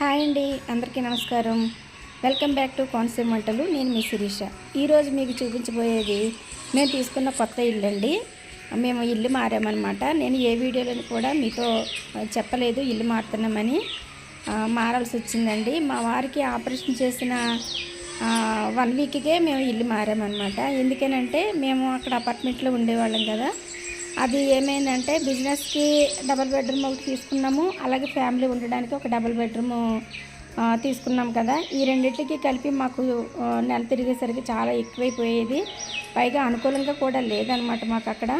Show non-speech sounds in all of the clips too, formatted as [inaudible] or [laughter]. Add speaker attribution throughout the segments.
Speaker 1: Hi అండి అందరికీ నమస్కారం. వెల్కమ్ బ్యాక్ టు కోనసీమ వంటలు నేను మీ శిరీష. ఈరోజు మీకు చూపించబోయేది మేము తీసుకున్న కొత్త ఇల్లు అండి. మేము ఇల్లు మారామన్నమాట. నేను ఏ వీడియోలో కూడా మీతో చెప్పలేదు ఇల్లు మారుతున్నామని. మారాల్సి వచ్చిందండి. మా వారికి ఆపరేషన్ చేసిన వన్ వీక్కే మేము ఇల్లు మారామన్నమాట. ఎందుకనంటే మేము అక్కడ అపార్ట్మెంట్లో ఉండేవాళ్ళం కదా. అది ఏమైందంటే బిజినెస్కి డబల్ బెడ్రూమ్ ఒకటి తీసుకున్నాము. అలాగే ఫ్యామిలీ ఉండడానికి ఒక డబల్ బెడ్రూమ్ తీసుకున్నాం కదా. ఈ రెండింటికి కలిపి మాకు నెల తిరిగేసరికి చాలా ఎక్కువైపోయేది. పైగా అనుకూలంగా కూడా లేదనమాట మాకు అక్కడ.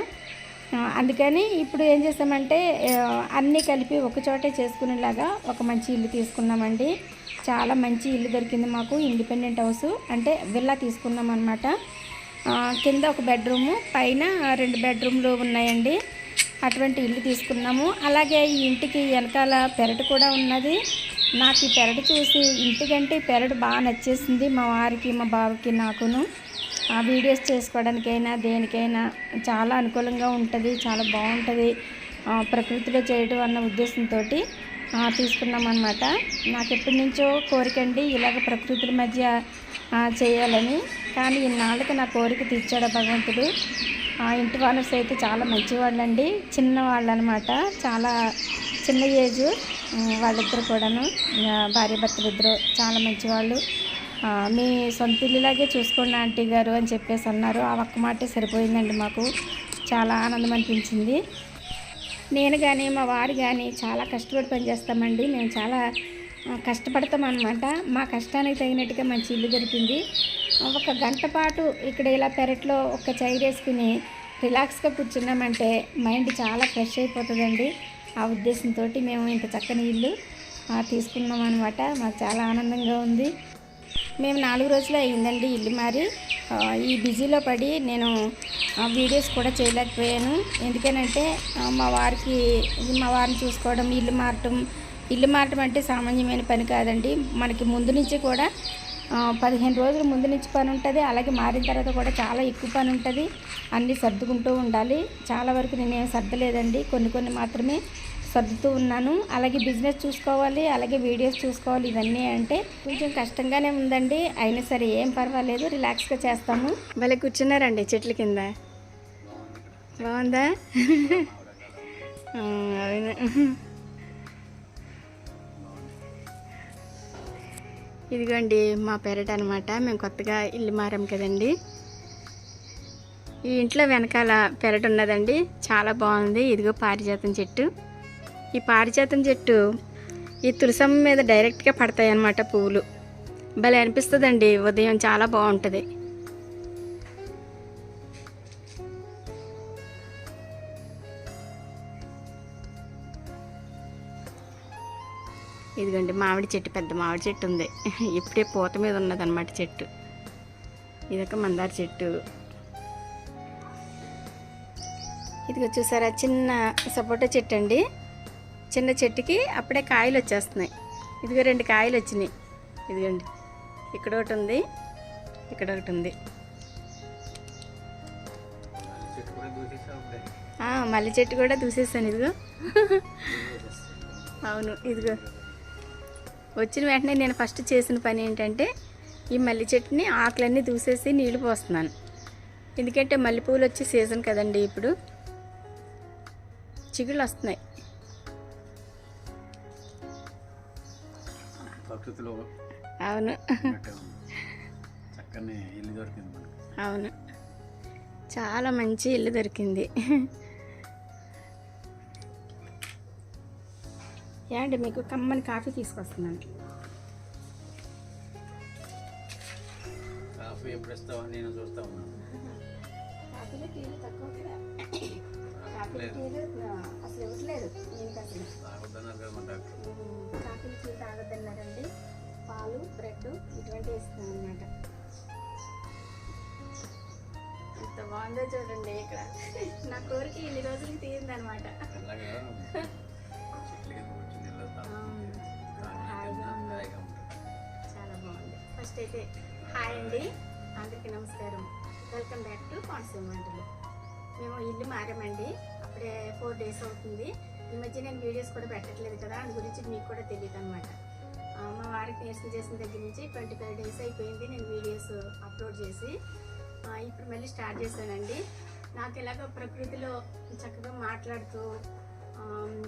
Speaker 1: అందుకని ఇప్పుడు ఏం చేసామంటే అన్నీ కలిపి ఒకచోటే చేసుకునేలాగా ఒక మంచి ఇల్లు తీసుకున్నామండి. చాలా మంచి ఇల్లు దొరికింది మాకు ఇండిపెండెంట్ హౌస్ అంటే విల్లా తీసుకున్నాం అనమాట కింద ఒక బెడ్రూము పైన రెండు బెడ్రూమ్లు ఉన్నాయండి. అటువంటి ఇల్లు తీసుకున్నాము. అలాగే ఈ ఇంటికి వెనకాల పెరడు కూడా ఉన్నది. నాకు ఈ పెరడు చూసి ఇంటికంటే ఈ పెరడు బాగా నచ్చేసింది మా వారికి మా బావకి నాకును. ఆ వీడియోస్ చేసుకోవడానికైనా దేనికైనా చాలా అనుకూలంగా ఉంటుంది చాలా బాగుంటుంది. ప్రకృతిలో చేయడం అన్న ఉద్దేశంతో తీసుకున్నాం అనమాట నాకు ఎప్పటి నుంచో కోరికండి ఇలాగ ప్రకృతుల మధ్య చేయాలని. కానీ ఇన్నాళ్ళకి నా కోరిక తీర్చాడు భగవంతుడు. ఆ ఇంటి వాళ్ళస్ అయితే చాలా మంచివాళ్ళండి. అండి చిన్నవాళ్ళు అనమాట చాలా చిన్న ఏజ్. వాళ్ళిద్దరు కూడాను. భార్య భర్తలు ఇద్దరు చాలా మంచివాళ్ళు. మీ సొంత ఇల్లులాగే చూసుకోండి ఆంటీ గారు అని చెప్పేసి అన్నారు. ఆ ఒక్క మాటే సరిపోయిందండి మాకు. చాలా ఆనందం అనిపించింది. నేను కానీ మా వారు కానీ చాలా కష్టపడి పనిచేస్తామండి. మేము చాలా కష్టపడతాం అనమాట మా కష్టానికి తగినట్టుగా మంచి ఇల్లు దొరికింది. ఒక గంట పాటు ఇక్కడ ఇలా పెరట్లో ఒక చైర్ వేసుకుని రిలాక్స్గా కూర్చున్నామంటే మైండ్ చాలా ఫ్రెష్ అయిపోతుందండి. ఆ ఉద్దేశంతో మేము ఇంత చక్కని ఇల్లు తీసుకున్నాం అనమాట మాకు చాలా ఆనందంగా ఉంది. మేము నాలుగు రోజులు అయ్యిందండి ఇల్లు మారి. ఈ బిజీలో పడి నేను ఆ, వీడియోస్ కూడా చేయలేకపోయాను. ఎందుకనంటే మా వారికి మా వారిని చూసుకోవడం ఇల్లు మారటం ఇల్లు మారటం అంటే సామాన్యమైన పని కాదండి. మనకి ముందు నుంచి కూడా పదిహేను రోజుల ముందు నుంచి పని ఉంటుంది. అలాగే మారిన తర్వాత కూడా చాలా ఎక్కువ పని ఉంటుంది. అన్నీ సర్దుకుంటూ ఉండాలి. చాలా వరకు నేనేం సర్దలేదండి. కొన్ని కొన్ని మాత్రమే సర్దుతూ ఉన్నాను. అలాగే బిజినెస్ చూసుకోవాలి. అలాగే వీడియోస్ చూసుకోవాలి. ఇవన్నీ అంటే కొంచెం కష్టంగానే ఉందండి. అయినా సరే ఏం పర్వాలేదు. రిలాక్స్గా చేస్తాము. భలే కూర్చున్నారండి చెట్ల కింద. బాగుందా? [laughs] అవును. ఇదిగోండి మా పెరట్ అనమాట మేము కొత్తగా ఇల్లు మారాం కదండి. ఈ ఇంట్లో వెనకాల పెరట్ ఉన్నదండి. చాలా బాగుంది. ఇదిగో పారిజాతం చెట్టు. ఈ పారిజాతం చెట్టు ఈ తులసమ్మ మీద డైరెక్ట్గా పడతాయి అన్నమాట పువ్వులు. భలే అనిపిస్తుందండి. ఉదయం చాలా బాగుంటుంది. ఇదిగోండి మామిడి చెట్టు పెద్ద మామిడి చెట్టు ఉంది. ఇప్పుడే పూత మీద ఉన్నదన్నమాట చెట్టు. ఇదొక మందార చెట్టు. ఇదిగో చూసారా చిన్న సపోటా చెట్టు అండి. చిన్న చెట్టుకి అప్పుడే కాయలు వచ్చేస్తున్నాయి. ఇదిగో రెండు కాయలు వచ్చినాయి. ఇదిగోండి ఇక్కడ ఒకటి ఉంది ఇక్కడ ఒకటి ఉంది. మల్లె చెట్టు కూడా దూసేసాను ఇదిగో. అవును ఇదిగో. వచ్చిన వెంటనే నేను ఫస్ట్ చేసిన పని ఏంటంటే ఈ మల్లె చెట్టుని ఆకులన్నీ దూసేసి నీళ్ళు పోస్తున్నాను. ఎందుకంటే మల్లెపూలు వచ్చే సీజన్ కదండి ఇప్పుడు. చిగుళ్ళు వస్తున్నాయి. అవును. అవును. చాలా మంచి ఇల్లు దొరికింది. యాండి మీకు కమ్మని కాఫీ తీసుకొస్తున్నాను.
Speaker 2: కాఫీ ఎప్పుడు ఇస్తావా నేను చూస్తా ఉన్నాను.
Speaker 1: అసలు ఇవ్వట్లేదు. టీ తాగొద్దన్నారండి. పాలు బ్రెడ్ ఇటువంటి ఇస్తున్నాం అనమాట ఎంత బాగుందో చూడండి ఇక్కడ. నా కోరిక ఇన్ని రోజులకి తీరిందనమాట ఫస్ట్ అయితే హాయ్ అండి. అందరికీ నమస్కారం. వెల్కమ్ బ్యాక్ టు కాన్సూమ్ వంటలు మేము ఇల్లు మారామండి. అప్పుడే ఫోర్ డేస్ అవుతుంది. ఈ మధ్య నేను వీడియోస్ కూడా పెట్టట్లేదు కదా దాని గురించి మీకు కూడా తెలియదు అనమాట మా వారికి నేర్చుకుని చేసిన దగ్గర నుంచి ట్వంటీ ఫైవ్ డేస్ అయిపోయింది నేను వీడియోస్ అప్లోడ్ చేసి. ఇప్పుడు మళ్ళీ స్టార్ట్ చేశానండి. నాకు ఇలాగ ప్రకృతిలో చక్కగా మాట్లాడుతూ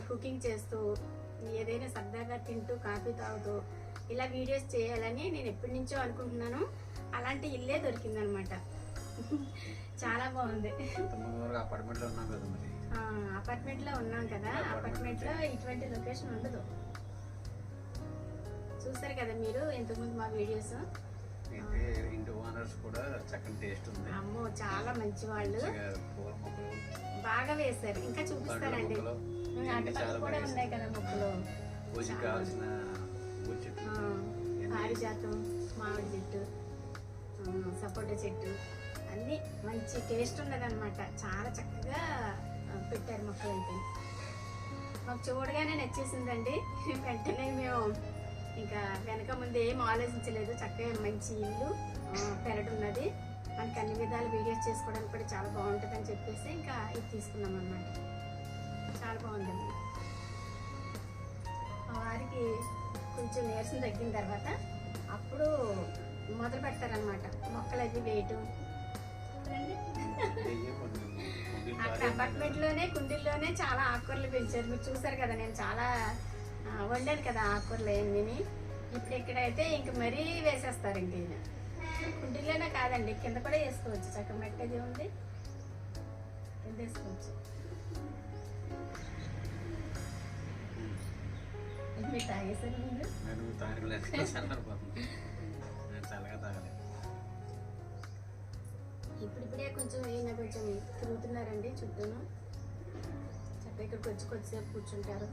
Speaker 1: కుకింగ్ చేస్తూ ఏదైనా సరదాగా తింటూ కాఫీ తాగుతూ ఇలా వీడియోస్ చేయాలని నేను ఎప్పటి నుంచో అనుకుంటున్నాను. అలాంటి ఇల్లే దొరికిందనమాట. చాలా బాగుంది.
Speaker 2: అపార్ట్మెంట్లో ఉన్నాం కదా
Speaker 1: అపార్ట్మెంట్లో ఇటువంటి లొకేషన్ ఉండదు. చూసారు కదా మీరు ఇంతకుముందు మా వీడియోస్?
Speaker 2: ఏంటి ఇంటి ఓనర్స్ కూడా చక్కని టేస్ట్ ఉంది.
Speaker 1: అమ్మో చాలా మంచి వాళ్ళు బాగా వేశారు. ఇంకా చూపిస్తారండి. అటుపక్క కూడా ఉన్నాయి కదా మొక్కలు.
Speaker 2: కావాల్సిన
Speaker 1: పారిజాతం మామిడి చెట్టు సపోటా చెట్టు అన్నీ మంచి టేస్ట్ ఉన్నదనమాట చాలా చక్కగా పెట్టారు మొక్కలు అయితే మాకు చూడగానే నచ్చేసిందండి. వెంటనే మేము ఇంకా వెనక ముందు ఏం ఆలోచించలేదు. చక్కగా మంచి ఇల్లు ఆ, పెరడు ఉన్నది. మనకి అన్ని విధాలు వీడియోస్ చేసుకోవడానికి కూడా చాలా బాగుంటుంది అని చెప్పేసి ఇంకా ఇది తీసుకున్నాం అన్నమాట. చాలా బాగుందండి వారికి కొంచెం నీరసం తగ్గిన తర్వాత అప్పుడు మొదలు పెడతారనమాట మొక్కలు అవి వేయటం అక్కడ
Speaker 2: భారీ
Speaker 1: అపార్ట్మెంట్లోనే కుండీల్లోనే చాలా ఆకుకూరలు పెంచారు. మీరు చూసారు కదా నేను చాలా వండాను కదా ఆకుకూరలు అన్నీ ఇప్పుడు ఇక్కడైతే ఇంక మరీ వేసేస్తారు ఇంక ఈయన. కుండీల్లోనే కాదండి కింద కూడా వేసుకోవచ్చు. చక్కగా మెట్టది ఉంది. కింద వేసుకోవచ్చు. మీరు తాగేసారు ముందు?
Speaker 2: నేను తాగలేదు. నేను చల్లగా తాగలేదు.
Speaker 1: ఇప్పుడిప్పుడే కొంచెం ఈయన కొంచెం తిరుగుతున్నారండి చుట్టూను. చక్కగా ఇక్కడికి వచ్చి కొద్దిసేపు కూర్చుంటారు.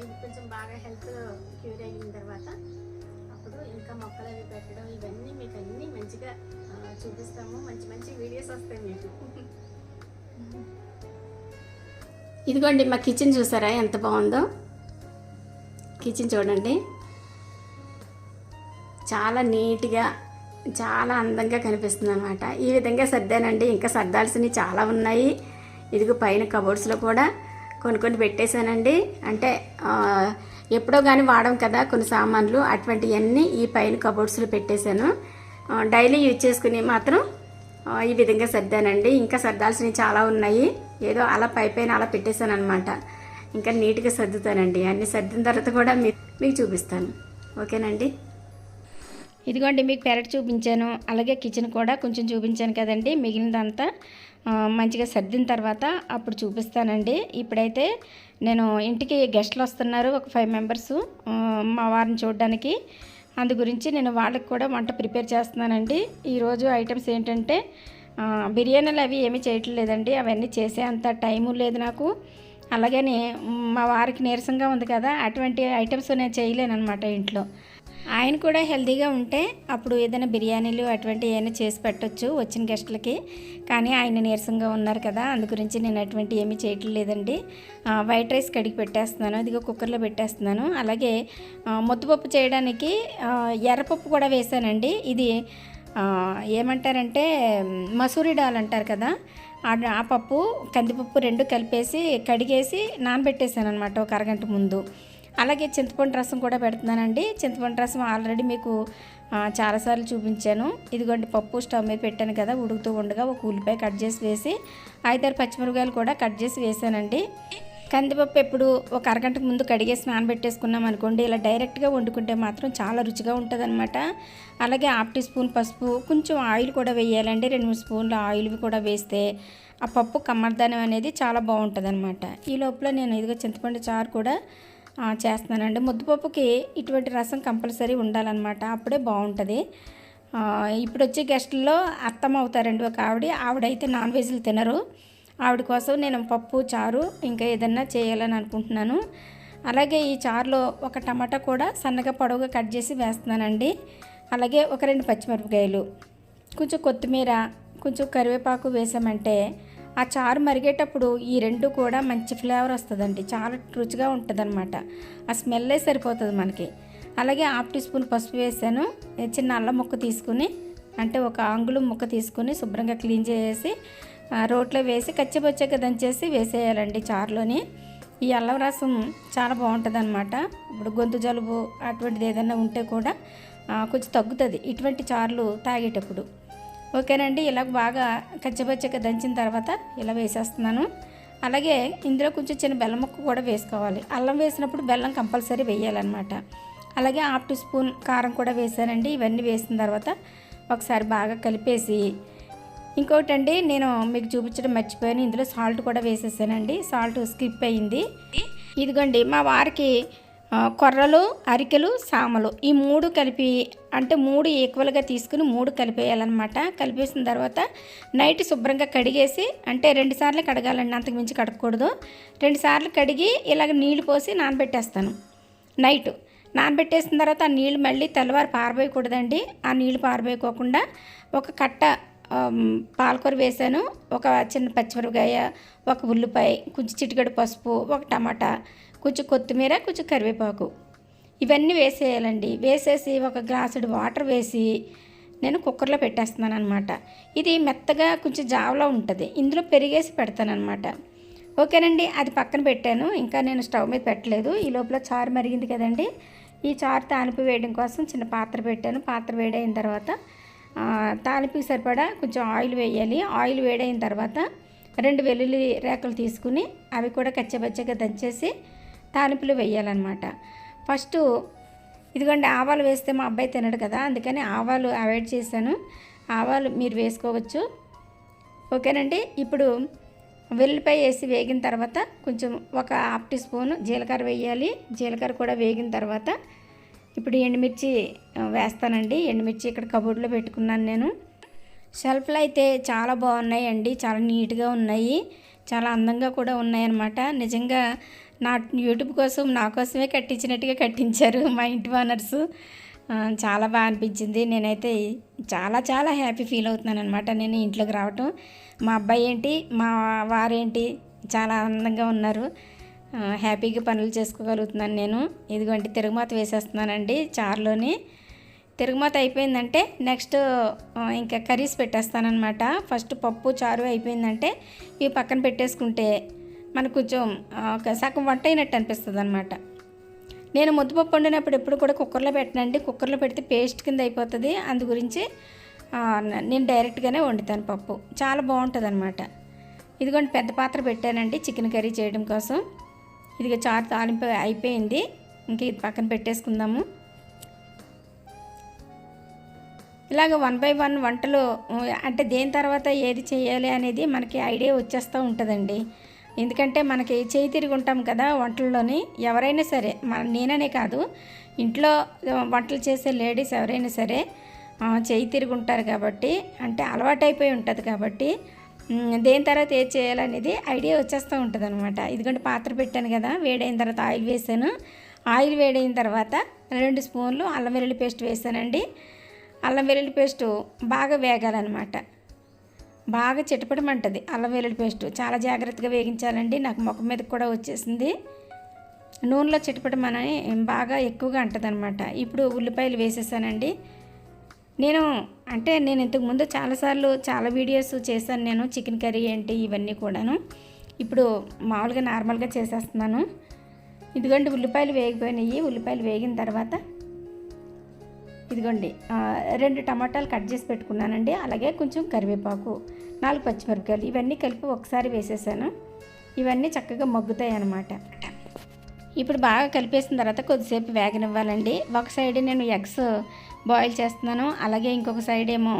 Speaker 1: ఇది కొంచెం బాగా హెల్త్ క్యూర్ అయిన తర్వాత అప్పుడు ఇంకా మొక్కలు అవి పెట్టడం ఇవన్నీ మీకు అన్నీ మంచిగా చూపిస్తాము. మంచి మంచి వీడియోస్ వస్తాయి మీకు. ఇదిగోండి మా కిచెన్ చూసారా? ఎంత బాగుందో. కిచెన్ చూడండి. చాలా నీట్గా చాలా అందంగా కనిపిస్తుంది అనమాట ఈ విధంగా సర్దానండి. ఇంకా సర్దాల్సినవి చాలా ఉన్నాయి. ఇదిగో పైన కబోర్డ్స్లో కూడా కొన్ని కొన్ని పెట్టేశానండి. అంటే ఎప్పుడో కానీ వాడడం కదా కొన్ని సామాన్లు. అటువంటివన్నీ ఈ పైన కబోర్డ్స్లో పెట్టేశాను. డైలీ యూజ్ చేసుకుని మాత్రం ఈ విధంగా సర్దానండి. ఇంకా సర్దాల్సినవి చాలా ఉన్నాయి. ఏదో అలా పైపైన అలా పెట్టేశాను అనమాట ఇంకా నీట్గా సర్దుతానండి. అన్ని సర్దిన తర్వాత కూడా మీకు చూపిస్తాను. ఓకేనండి? ఇదిగోండి మీకు పెరట్ చూపించాను. అలాగే కిచెన్ కూడా కొంచెం చూపించాను కదండి. మిగిలినదంతా మంచిగా సర్దిన తర్వాత అప్పుడు చూపిస్తానండి. ఇప్పుడైతే నేను ఇంటికి గెస్ట్లు వస్తున్నారు ఒక ఫైవ్ మెంబర్స్ మా వారిని చూడడానికి. అందు గురించి నేను వాళ్ళకి కూడా వంట ప్రిపేర్ చేస్తున్నానండి. ఈరోజు ఐటమ్స్ ఏంటంటే బిర్యానీలు అవి ఏమీ చేయట్లేదండి. అవన్నీ చేసే అంత టైము లేదు నాకు. అలాగని మా వారికి నీరసంగా ఉంది కదా అటువంటి ఐటమ్స్ నేను చేయలేను అనమాట ఇంట్లో. ఆయన కూడా హెల్తీగా ఉంటే అప్పుడు ఏదైనా బిర్యానీలు అటువంటివి ఏమైనా చేసి పెట్టచ్చు వచ్చిన గెస్టులకి. కానీ ఆయన నీరసంగా ఉన్నారు కదా అందు గురించి నేను అటువంటి ఏమీ చేయటం లేదండి వైట్ రైస్ కడిగి పెట్టేస్తున్నాను ఇదిగో కుక్కర్లో పెట్టేస్తున్నాను. అలాగే ముద్దపప్పు చేయడానికి ఎర్రపప్పు కూడా వేసానండి ఇది ఏమంటారంటే మసూరి డాల్ అంటారు కదా ఆ పప్పు కందిపప్పు రెండు కలిపేసి కడిగేసి నానబెట్టేసాను అనమాట ఒక అరగంట ముందు. అలాగే చింతపండు రసం కూడా పెడుతున్నానండి. చింతపండు రసం ఆల్రెడీ మీకు చాలాసార్లు చూపించాను. ఇదిగోండి పప్పు స్టవ్ మీద పెట్టాను కదా ఉడుకుతూ ఉండగా ఒక ఉల్లిపాయ కట్ చేసి వేసి ఐదారు పచ్చిమిరపకాయలు కూడా కట్ చేసి వేసానండి. కందిపప్పు ఎప్పుడు ఒక అరగంటకు ముందు కడిగేసి నానబెట్టేసుకున్నాం అనుకోండి ఇలా డైరెక్ట్గా వండుకుంటే మాత్రం చాలా రుచిగా ఉంటుందన్నమాట. అలాగే హాఫ్ టీ స్పూన్ పసుపు కొంచెం ఆయిల్ కూడా వేయాలండి. రెండు మూడు స్పూన్ల ఆయిల్ కూడా వేస్తే ఆ పప్పు కమ్మర్దానం అనేది చాలా బాగుంటుందన్నమాట. ఈ లోపల నేను ఇదిగో చింతపండు చారు కూడా చేస్తానండి చేస్తున్నానండి. ముద్దపప్పుకి ఇటువంటి రసం కంపల్సరీ ఉండాలన్నమాట. అప్పుడే బాగుంటుంది. ఇప్పుడు వచ్చే గెస్టుల్లో అత్తమ్మ అవుతారండి ఒక ఆవిడ. ఆవిడైతే నాన్ వెజ్లు తినరు. ఆవిడ కోసం నేను పప్పు చారు ఇంకా ఏదన్నా చేయాలని అనుకుంటున్నాను. అలాగే ఈ చారులో ఒక టమాటా కూడా సన్నగా పొడవుగా కట్ చేసి వేస్తున్నానండి. అలాగే ఒక రెండు పచ్చిమిరపకాయలు కొంచెం కొత్తిమీర కొంచెం కరివేపాకు వేసామంటే ఆ చారు మరిగేటప్పుడు ఈ రెండు కూడా మంచి ఫ్లేవర్ వస్తుందండి. చాలా రుచిగా ఉంటుందన్నమాట. ఆ స్మెల్లే సరిపోతుంది మనకి. అలాగే హాఫ్ టీ స్పూన్ పసుపు వేసాను. చిన్న అల్లం ముక్క తీసుకుని అంటే ఒక అంగుళం ముక్క తీసుకుని శుభ్రంగా క్లీన్ చేసి రోట్లో వేసి కచ్చిపచ్చగా దంచేసి వేసేయాలండి చారులోని. ఈ అల్లం రసం చాలా బాగుంటుంది అనమాట ఇప్పుడు గొంతు జలుబు అటువంటిది ఏదైనా ఉంటే కూడా కొంచెం తగ్గుతుంది ఇటువంటి చారులు తాగేటప్పుడు. ఓకేనండి ఇలా బాగా కచ్చపచ్చగా దంచిన తర్వాత ఇలా వేసేస్తున్నాను. అలాగే ఇందులో కొంచెం చిన్న బెల్లం ముక్క కూడా వేసుకోవాలి. అల్లం వేసినప్పుడు బెల్లం కంపల్సరీ వేయాలన్నమాట. అలాగే హాఫ్ టీ స్పూన్ కారం కూడా వేసానండి. ఇవన్నీ వేసిన తర్వాత ఒకసారి బాగా కలిపేసి ఇంకోటి అండి నేను మీకు చూపించడం మర్చిపోయాను. ఇందులో సాల్ట్ కూడా వేసేసానండి. సాల్ట్ స్కిప్ అయింది. ఇదిగోండి మా వారికి కొర్రలు అరికెలు సామలు ఈ మూడు కలిపి అంటే మూడు ఈక్వల్గా తీసుకుని మూడు కలిపేయాలన్నమాట. కలిపేసిన తర్వాత నైట్ శుభ్రంగా కడిగేసి అంటే రెండు సార్లు కడగాలండి అంతకు మించి కడగకూడదు. రెండు సార్లు కడిగి ఇలాగ నీళ్ళు పోసి నానబెట్టేస్తాను. నైట్ నానబెట్టేసిన తర్వాత ఆ నీళ్ళు మళ్ళీ తెల్లవారు పారబోయకూడదండి. ఆ నీళ్ళు పారబోయకోకుండా ఒక కట్ట పాలకూర వేసాను. ఒక చిన్న పచ్చిమిరపకాయ ఒక ఉల్లిపాయ కొంచెం చిటికెడు పసుపు ఒక టమాటా కొంచెం కొత్తిమీర కొంచెం కరివేపాకు. ఇవన్నీ వేసేయాలండి. వేసేసి ఒక గ్లాసుడు వాటర్ వేసి నేను కుక్కర్లో పెట్టేస్తున్నాను అనమాట ఇది మెత్తగా కొంచెం జావలో ఉంటుంది. ఇందులో పెరిగేసి పెడతాను అనమాట ఓకేనండి అది పక్కన పెట్టాను. ఇంకా నేను స్టవ్ మీద పెట్టలేదు. ఈ లోపల చారు మరిగింది కదండి. ఈ చారు తానిపి వేయడం కోసం చిన్న పాత్ర పెట్టాను. పాత్ర వేడైన తర్వాత తాలింపుకి సరిపడా కొంచెం ఆయిల్ వేయాలి. ఆయిల్ వేడైన తర్వాత రెండు వెల్లుల్లి రేకలు తీసుకుని అవి కూడా కచ్చబచ్చగా దంచేసి తాలింపులు వేయాలన్నమాట. ఫస్ట్ ఇదిగోండి ఆవాలు వేస్తే మా అబ్బాయి తినడు కదా అందుకని ఆవాలు అవాయిడ్ చేశాను. ఆవాలు మీరు వేసుకోవచ్చు. ఓకేనండి? ఇప్పుడు వెల్లిపాయ వేసి వేగిన తర్వాత కొంచెం ఒక హాఫ్ టీ స్పూన్ జీలకర్ర వేయాలి. జీలకర్ర కూడా వేగిన తర్వాత ఇప్పుడు ఎండుమిర్చి వేస్తానండి. ఎండుమిర్చి ఇక్కడ కబోర్డ్లో పెట్టుకున్నాను నేను. షెల్ఫ్లు అయితే చాలా బాగున్నాయండి. చాలా నీట్గా ఉన్నాయి. చాలా అందంగా కూడా ఉన్నాయన్నమాట. నిజంగా నా యూట్యూబ్ కోసం నా కోసమే కట్టించినట్టుగా కట్టించారు మా ఇంటి ఓనర్స్ చాలా బాగా అనిపించింది. నేనైతే చాలా చాలా హ్యాపీ ఫీల్ అవుతున్నాను అనమాట నేను ఇంట్లోకి రావటం. మా అబ్బాయి ఏంటి? మా వారేంటి చాలా ఆనందంగా ఉన్నారు. హ్యాపీగా పనులు చేసుకోగలుగుతున్నాను నేను. ఇదిగోండి తిరుగుమాత వేసేస్తున్నానండి చారులోని. తిరుగుమాత అయిపోయిందంటే నెక్స్ట్ ఇంకా కర్రీస్ పెట్టేస్తానమాట ఫస్ట్ పప్పు చారు అయిపోయిందంటే ఇవి పక్కన పెట్టేసుకుంటే మనకు కొంచెం ఒక సగం వంట అయినట్టు అనిపిస్తుంది అనమాట నేను ముద్దపప్పు వండినప్పుడు ఎప్పుడు కూడా కుక్కర్లో పెట్టనండి. కుక్కర్లో పెడితే పేస్ట్ కింద అయిపోతుంది. అందు గురించి నేను డైరెక్ట్గానే వండుతాను పప్పు. చాలా బాగుంటుంది అనమాట ఇదిగోండి పెద్ద పాత్ర పెట్టానండి చికెన్ కర్రీ చేయడం కోసం. ఇదిగో చారు తాలింపు అయిపోయింది. ఇంక ఇది పక్కన పెట్టేసుకుందాము. ఇలాగ వన్ బై వన్ వంటలు అంటే దేని తర్వాత ఏది చేయాలి అనేది మనకి ఐడియా వచ్చేస్తూ ఉంటుందండి. ఎందుకంటే మనకి చేయి తిరిగి ఉంటాం కదా వంటల్లోని ఎవరైనా సరే మన నేననే కాదు ఇంట్లో వంటలు చేసే లేడీస్ ఎవరైనా సరే చేయి తిరిగి ఉంటారు కాబట్టి అంటే అలవాటైపోయి ఉంటుంది కాబట్టి దేని తర్వాత ఏది చేయాలనేది ఐడియా వచ్చేస్తూ ఉంటుంది అనమాట ఇదిగోండి పాత్ర పెట్టాను కదా వేడైన తర్వాత ఆయిల్ వేసాను. ఆయిల్ వేడైన తర్వాత రెండు స్పూన్లు అల్లం వెల్లుల్లి పేస్ట్ వేసానండి. అల్లం వెల్లుల్లి పేస్ట్ బాగా వేగాలన్నమాట. బాగా చిటపటమంటది అల్లం వెల్లుల్లి పేస్ట్. చాలా జాగ్రత్తగా వేగించాలండి నాకు ముఖం మీద కూడా వచ్చేసింది. నూనెలో చిటపడమని బాగా ఎక్కువగా అంటదనమాట ఇప్పుడు ఉల్లిపాయలు వేసేసానండి. నేను అంటే నేను ఇంతకుముందు చాలాసార్లు చాలా వీడియోస్ చేశాను నేను చికెన్ కర్రీ ఏంటి ఇవన్నీ కూడాను. ఇప్పుడు మామూలుగా నార్మల్గా చేసేస్తున్నాను. ఇదిగోండి ఉల్లిపాయలు వేగిపోయినాయి. ఉల్లిపాయలు వేగిన తర్వాత ఇదిగోండి రెండు టమాటాలు కట్ చేసి పెట్టుకున్నానండి. అలాగే కొంచెం కరివేపాకు నాలుగు పచ్చిమిరపకాయలు ఇవన్నీ కలిపి ఒకసారి వేసేసాను. ఇవన్నీ చక్కగా మగ్గుతాయి అన్నమాట. ఇప్పుడు బాగా కలిపేసిన తర్వాత కొద్దిసేపు వేగనివ్వాలండి. ఒక సైడ్ నేను ఎగ్స్ బాయిల్ చేస్తున్నాను. అలాగే ఇంకొక సైడ్ ఏమో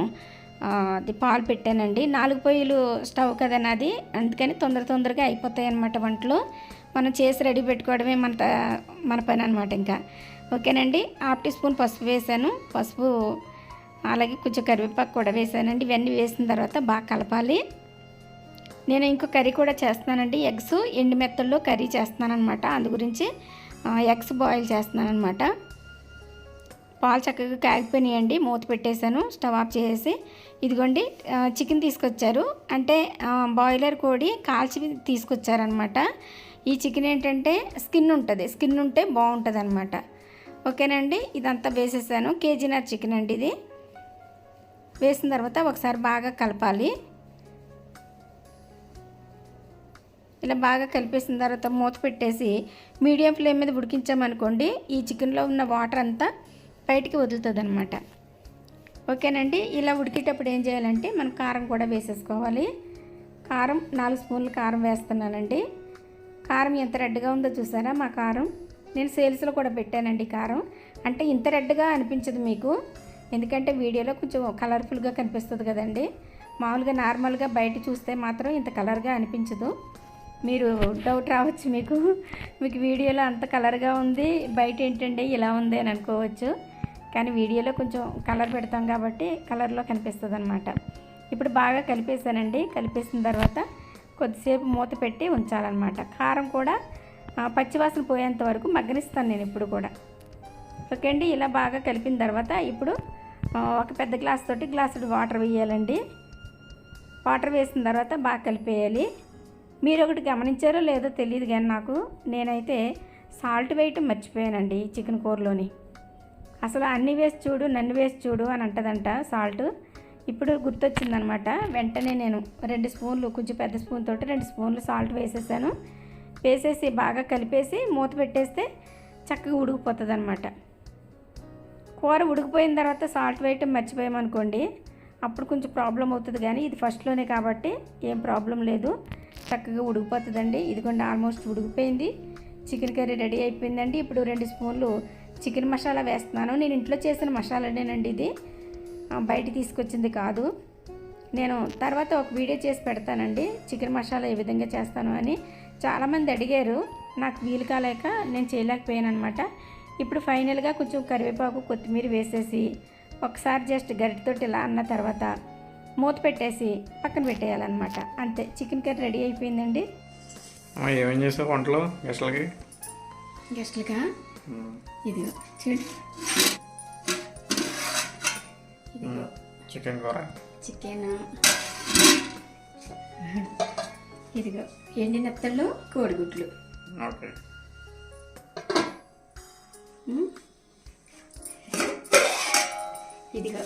Speaker 1: అది పాలు పెట్టానండి. నాలుగు పొయ్యిలు స్టవ్ కదా నాది. అందుకని తొందర తొందరగా అయిపోతాయి అన్నమాట వంటలు. మనం చేసి రెడీ పెట్టుకోవడమే మన మన పని అనమాట ఇంకా. ఓకేనండి? హాఫ్ టీ స్పూన్ పసుపు వేసాను. పసుపు అలాగే కొంచెం కరివేపాకు కూడా వేసానండి. ఇవన్నీ వేసిన తర్వాత బాగా కలపాలి. నేను ఇంకో కర్రీ కూడా చేస్తున్నానండి. ఎగ్స్ ఎండు మెత్తల్లో కర్రీ చేస్తున్నాను అనమాట అందు గురించి ఎగ్స్ బాయిల్ చేస్తున్నాను అనమాట పాలు చక్కగా కాగిపోయినాయండి. మూత పెట్టేశాను. స్టవ్ ఆఫ్ చేసేసి ఇదిగోండి చికెన్ తీసుకొచ్చారు. అంటే బాయిలర్ కోడి కాల్చి తీసుకొచ్చారనమాట ఈ చికెన్ ఏంటంటే స్కిన్ ఉంటుంది. స్కిన్ ఉంటే బాగుంటుంది అనమాట ఓకేనండి? ఇదంతా వేసేసాను. కేజీనర్ చికెన్ అండి ఇది. వేసిన తర్వాత ఒకసారి బాగా కలపాలి. ఇలా బాగా కలిపేసిన తర్వాత మూత పెట్టేసి మీడియం ఫ్లేమ్ మీద ఉడికించామనుకోండి ఈ చికెన్లో ఉన్న వాటర్ అంతా బయటికి వదులుతుంది అనమాట ఓకేనండి? ఇలా ఉడికేటప్పుడు ఏం చేయాలంటే మనం కారం కూడా వేసేసుకోవాలి. కారం నాలుగు స్పూన్లు కారం వేస్తున్నానండి. కారం ఎంత రెడ్గా ఉందో చూసారా మా కారం? నేను సేల్స్లో కూడా పెట్టానండి కారం. అంటే ఇంత రెడ్గా అనిపించదు మీకు. ఎందుకంటే వీడియోలో కొంచెం కలర్ఫుల్గా కనిపిస్తుంది కదండి. మామూలుగా నార్మల్గా బయట చూస్తే మాత్రం ఇంత కలర్గా అనిపించదు. మీరు డౌట్ రావచ్చు మీకు. మీకు వీడియోలో అంత కలర్గా ఉంది బయట ఏంటండి ఇలా ఉంది అని అనుకోవచ్చు. కానీ వీడియోలో కొంచెం కలర్ పెడతాం కాబట్టి కలర్లో కనిపిస్తుంది అనమాట ఇప్పుడు బాగా కలిపేసానండి కలిపేసిన తర్వాత కొద్దిసేపు మూత పెట్టి ఉంచాలన్నమాట. కారం కూడా పచ్చివాసన పోయేంత వరకు మగ్గనిస్తాను నేను ఇప్పుడు కూడా. ఓకే అండి ఇలా బాగా కలిపిన తర్వాత ఇప్పుడు ఒక పెద్ద గ్లాస్ తోటి గ్లాసుడు వాటర్ వేయాలండి. వాటర్ వేసిన తర్వాత బాగా కలిపేయాలి. మీరు ఒకటి గమనించారో లేదో తెలియదు కానీ నాకు నేనైతే సాల్ట్ వేయటం మర్చిపోయానండి చికెన్ కూరలోని. అసలు అన్ని వేసి చూడు నన్ను వేసి చూడు అని అంటదంట సాల్ట్. ఇప్పుడు గుర్తొచ్చిందనమాట వెంటనే నేను రెండు స్పూన్లు కొంచెం పెద్ద స్పూన్ తోటి రెండు స్పూన్లు సాల్ట్ వేసేసాను. వేసేసి బాగా కలిపేసి మూత పెట్టేస్తే చక్కగా ఉడికిపోతుంది అనమాట కూర ఉడికిపోయిన తర్వాత సాల్ట్ వేయటం మర్చిపోయామనుకోండి అప్పుడు కొంచెం ప్రాబ్లం అవుతుంది కానీ ఇది ఫస్ట్లోనే కాబట్టి ఏం ప్రాబ్లం లేదు. చక్కగా ఉడికిపోతుందండి. ఇదిగోండి ఆల్మోస్ట్ ఉడికిపోయింది. చికెన్ కర్రీ రెడీ అయిపోయిందండి. ఇప్పుడు రెండు స్పూన్లు చికెన్ మసాలా వేస్తున్నాను. నేను ఇంట్లో చేసిన మసాలానేనండి ఇది. బయట తీసుకొచ్చింది కాదు. నేను తర్వాత ఒక వీడియో చేసి పెడతానండి. చికెన్ మసాలా ఏ విధంగా చేస్తాను అని. చాలామంది అడిగారు. నాకు వీలు కాలేక నేను చేయలేకపోయాను అనమాట ఇప్పుడు ఫైనల్గా కొంచెం కరివేపాకు కొత్తిమీర వేసేసి ఒకసారి జస్ట్ గరిటెతోటి ఇలా అన్న తర్వాత మూత పెట్టేసి పక్కన పెట్టేయాలన్నమాట. అంతే. చికెన్ కర్రీ రెడీ అయిపోయిందండి.
Speaker 2: అమ్మ ఏమేం చేసావు వంటలో గెస్ట్లకి?
Speaker 1: గెస్ట్లుగా ఇదిగో. చూడు
Speaker 2: చికెన్ కూర.
Speaker 1: చికెన్. ఇదిగో. ఎండి నెత్తళ్ళు కోడిగుడ్లు.
Speaker 2: ఓకే.
Speaker 1: ఇదిగో.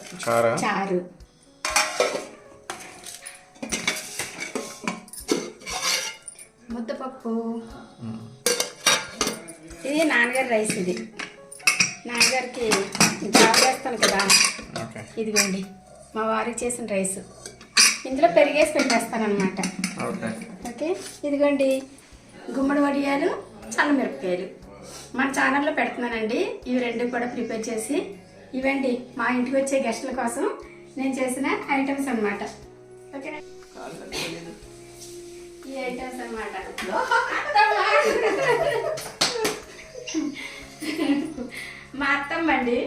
Speaker 2: చారు?
Speaker 1: ముద్దపప్పు. ఇది నాన్నగారి రైస్ ఇది. నాన్నగారికి జాబ్ చేస్తాను కదా.
Speaker 2: ఓకే.
Speaker 1: ఇదిగోండి. మా వారికి చేసిన రైస్. ఇందులో పెరిగేసి పెట్టేస్తాను అనమాట
Speaker 2: ఓకే.
Speaker 1: ఓకే? ఇదిగోండి. గుమ్మడి వడియాలు చల్లమిరపకాయలు. మన ఛానల్లో పెడుతున్నానండి. ఇవి రెండు కూడా ప్రిపేర్ చేసి. ఇవండి మా ఇంటికి వచ్చే గెస్టుల కోసం నేను చేసిన ఐటమ్స్ అన్నమాట. ఓకే ఈ ఐటమ్స్ అన్నమాట. మా అత్తమ్మ అండి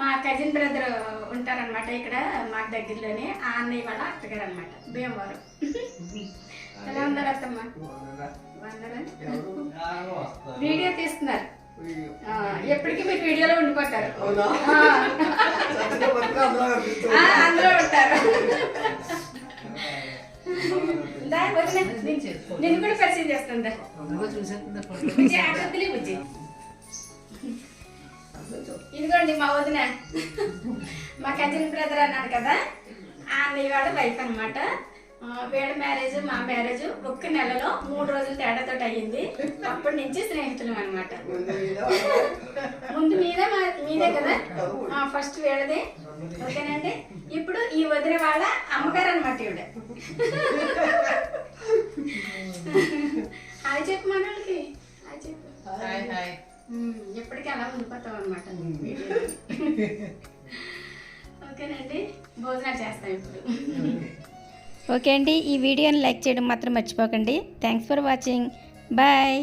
Speaker 1: మా కజిన్ బ్రదర్ ఉంటారనమాట ఇక్కడ మాకు దగ్గరలోనే. ఆ అన్నయ్య వాళ్ళ అత్తగారు అనమాట భీమవరం. ఎలా ఉన్నారు అత్తమ్మ? వీడియో తీస్తున్నారు. ఎప్పటికీ మీరు వీడియోలో ఉండిపోతారు. అందులో ఉంటారు. నేను కూడా పరిచయం చేస్తాను దా. బుజ్జి, బుజ్జి. ఇదిగోండి మా వదిన మా కజిన్ బ్రదర్ అన్నాడు కదా ఆ అన్నయ్య వాడు వైఫ్ అనమాట వీళ్ళ మ్యారేజ్ మా మ్యారేజ్ ఒక్క నెలలో మూడు రోజులు తేడాతో అయ్యింది. అప్పటి నుంచి స్నేహితులం అనమాట ముందు మీదే మీదే కదా? ఫస్ట్ వీళ్ళదే. ఓకేనండి? ఇప్పుడు ఈ వదిన వాళ్ళ అమ్మగారు అనమాట ఈవిడ. హాయ్ చెప్పు మనోళ్ళకి. హాయ్ చెప్పు. ఎప్పటికీ అలా ఉండిపోతాం అనమాట ఓకేనండి? భోజనాలు చేస్తాం ఇప్పుడు. ఓకే అండి ఈ వీడియోని లైక్ చేయడం మాత్రం మర్చిపోకండి. Thanks for watching bye